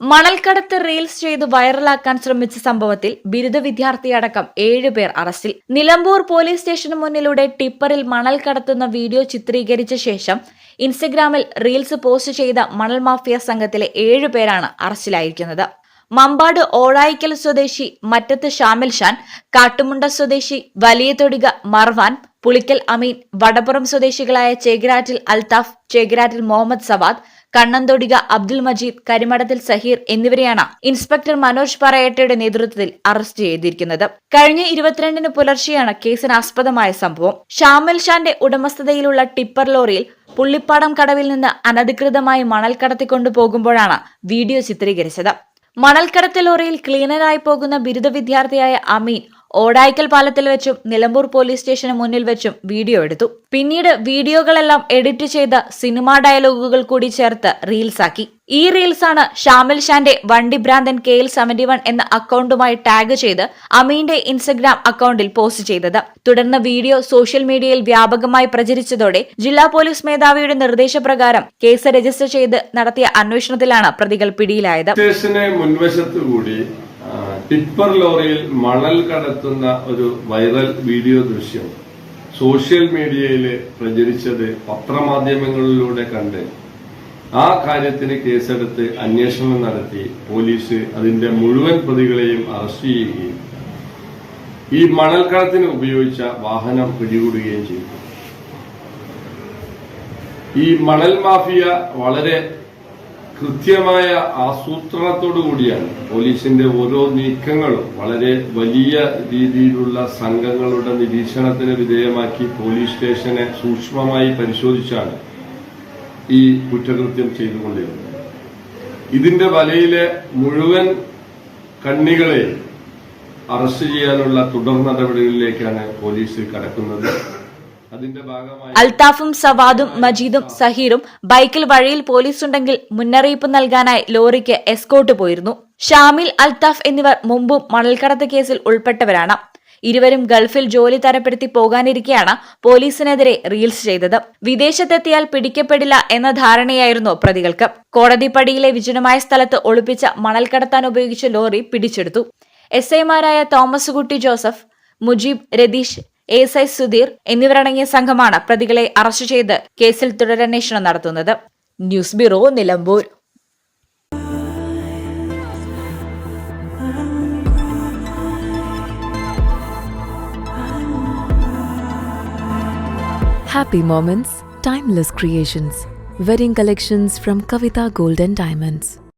മണൽക്കടത്ത് reels ചെയ്ത് വൈറലാക്കാൻ ശ്രമിച്ച സംഭവത്തിൽ ബിരുദ വിദ്യാർത്ഥിയടക്കം ഏഴുപേർ അറസ്റ്റിൽ. നിലമ്പൂർ പോലീസ് സ്റ്റേഷന് മുന്നിലൂടെ ടിപ്പറിൽ മണൽ കടത്തുന്ന വീഡിയോ ചിത്രീകരിച്ച ശേഷം ഇൻസ്റ്റഗ്രാമിൽ റീൽസ് പോസ്റ്റ് ചെയ്ത മണൽ മാഫിയ സംഘത്തിലെ ഏഴുപേരാണ് അറസ്റ്റിലായിരിക്കുന്നത്. മമ്പാട് ഓഴായിക്കൽ സ്വദേശി മറ്റത്ത് ഷാമിൽ ഷാൻ കാട്ടുമുണ്ട സ്വദേശി വലിയ തൊടിക മർവാൻ പുളിക്കൽ അമീൻ വടപ്പുറം സ്വദേശികളായ ചേകിരാറ്റിൽ അൽതാഫ് ചേകിരാറ്റിൽ മുഹമ്മദ് സവാദ് കണ്ണന്തൊടിക അബ്ദുൽ മജീദ് കരിമടത്തിൽ സഹീർ എന്നിവരെയാണ് ഇൻസ്പെക്ടർ മനോജ് പറയട്ടയുടെ നേതൃത്വത്തിൽ അറസ്റ്റ് ചെയ്തിരിക്കുന്നത്. കഴിഞ്ഞ ഇരുപത്തിരണ്ടിന് പുലർച്ചെയാണ് കേസിനാസ്പദമായ സംഭവം. ഷാമിൽ ഷാന്റെ ഉടമസ്ഥതയിലുള്ള ടിപ്പർ ലോറിയിൽ പുള്ളിപ്പാടം കടവിൽ നിന്ന് അനധികൃതമായി മണൽ കടത്തിക്കൊണ്ടു പോകുമ്പോഴാണ് വീഡിയോ ചിത്രീകരിച്ചത്. മണൽക്കടത്ത് ലോറിയിൽ ക്ലീനറായി പോകുന്ന ബിരുദ വിദ്യാർത്ഥിയായ അമീൻ ഓടായിക്കൽ പാലത്തിൽ വെച്ചും നിലമ്പൂർ പോലീസ് സ്റ്റേഷന് മുന്നിൽ വെച്ചും വീഡിയോ എടുത്തു. പിന്നീട് വീഡിയോകളെല്ലാം എഡിറ്റ് ചെയ്ത സിനിമാ ഡയലോഗുകൾ കൂടി ചേർത്ത് റീൽസാക്കി. ഈ റീൽസാണ് ഷാമിൽ ഷാന്റെ വണ്ടി ഭ്രാന്തൻ കെ എൽ സെവന്റി വൺ എന്ന അക്കൗണ്ടുമായി ടാഗ് ചെയ്ത് അമീന്റെ ഇൻസ്റ്റഗ്രാം അക്കൗണ്ടിൽ പോസ്റ്റ് ചെയ്തത്. തുടർന്ന് വീഡിയോ സോഷ്യൽ മീഡിയയിൽ വ്യാപകമായി പ്രചരിച്ചതോടെ ജില്ലാ പോലീസ് മേധാവിയുടെ നിർദ്ദേശപ്രകാരം കേസ് രജിസ്റ്റർ ചെയ്ത് നടത്തിയ അന്വേഷണത്തിലാണ് പ്രതികൾ പിടിയിലായത് സ്റ്റേഷന് മുൻവശത്ത് കൂടി ആ, ടിപ്പർ ലോറിയിൽ മണൽ കടത്തുന്ന ഒരു വൈറൽ വീഡിയോ ദൃശ്യം സോഷ്യൽ മീഡിയയിൽ പ്രചരിച്ചത് പത്രമാധ്യമങ്ങളിലൂടെ കണ്ട്. ആ കാര്യത്തിന് കേസെടുത്ത് അന്വേഷണം നടത്തി പോലീസ് അതിന്റെ മുഴുവൻ പ്രതികളെയും അറസ്റ്റ് ചെയ്യുകയും ഈ മണൽക്കടത്തിന് ഉപയോഗിച്ച വാഹനം പിടികൂടുകയും ചെയ്തു. ഈ മണൽ മാഫിയ വളരെ കൃത്യമായ ആസൂത്രണത്തോടു കൂടിയാണ് പോലീസിന്റെ ഓരോ നീക്കങ്ങളും വളരെ വലിയ രീതിയിലുള്ള സംഘങ്ങളുടെ നിരീക്ഷണത്തിന് വിധേയമാക്കി പോലീസ് സ്റ്റേഷനെ സൂക്ഷ്മമായി പരിശോധിച്ചാണ് ഈ കുറ്റകൃത്യം ചെയ്തുകൊണ്ടിരുന്നത്. ഇതിന്റെ വലയിലെ മുഴുവൻ കണ്ണികളെ അറസ്റ്റ് ചെയ്യാനുള്ള തുടർ നടപടികളിലേക്കാണ് പോലീസ് കടക്കുന്നത്. അൽത്താഫും സവാദും മജീദും സഹീറും ബൈക്കിൽ വഴിയിൽ പോലീസുണ്ടെങ്കിൽ മുന്നറിയിപ്പ് നൽകാനായി ലോറിക്ക് എസ്കോട്ട് പോയിരുന്നു. ഷാമിൽ അൽത്താഫ് എന്നിവർ മുമ്പും മണൽക്കടത്ത് കേസിൽ ഉൾപ്പെട്ടവരാണ്. ഇരുവരും ഗൾഫിൽ ജോലി തരപ്പെടുത്തി പോകാനിരിക്കെയാണ് പോലീസിനെതിരെ റീൽസ് ചെയ്തത്. വിദേശത്തെത്തിയാൽ പിടിക്കപ്പെടില്ല എന്ന ധാരണയായിരുന്നു പ്രതികൾക്ക്. കോടതിപ്പടിയിലെ വിജനമായ സ്ഥലത്ത് ഒളിപ്പിച്ച മണൽ കടത്താൻ ഉപയോഗിച്ച ലോറി പിടിച്ചെടുത്തു. എസ് ഐമാരായ തോമസ് കുട്ടി ജോസഫ് മുജീബ് രതീഷ് എസ് ഐ സുധീർ എന്നിവരടങ്ങിയ സംഘമാണ് പ്രതികളെ അറസ്റ്റ് ചെയ്ത് കേസിൽ തുടരന്വേഷണം നടത്തുന്നത് news bureau Nilambur moments, timeless creations. Wedding collections from Kavita Gold and Diamonds.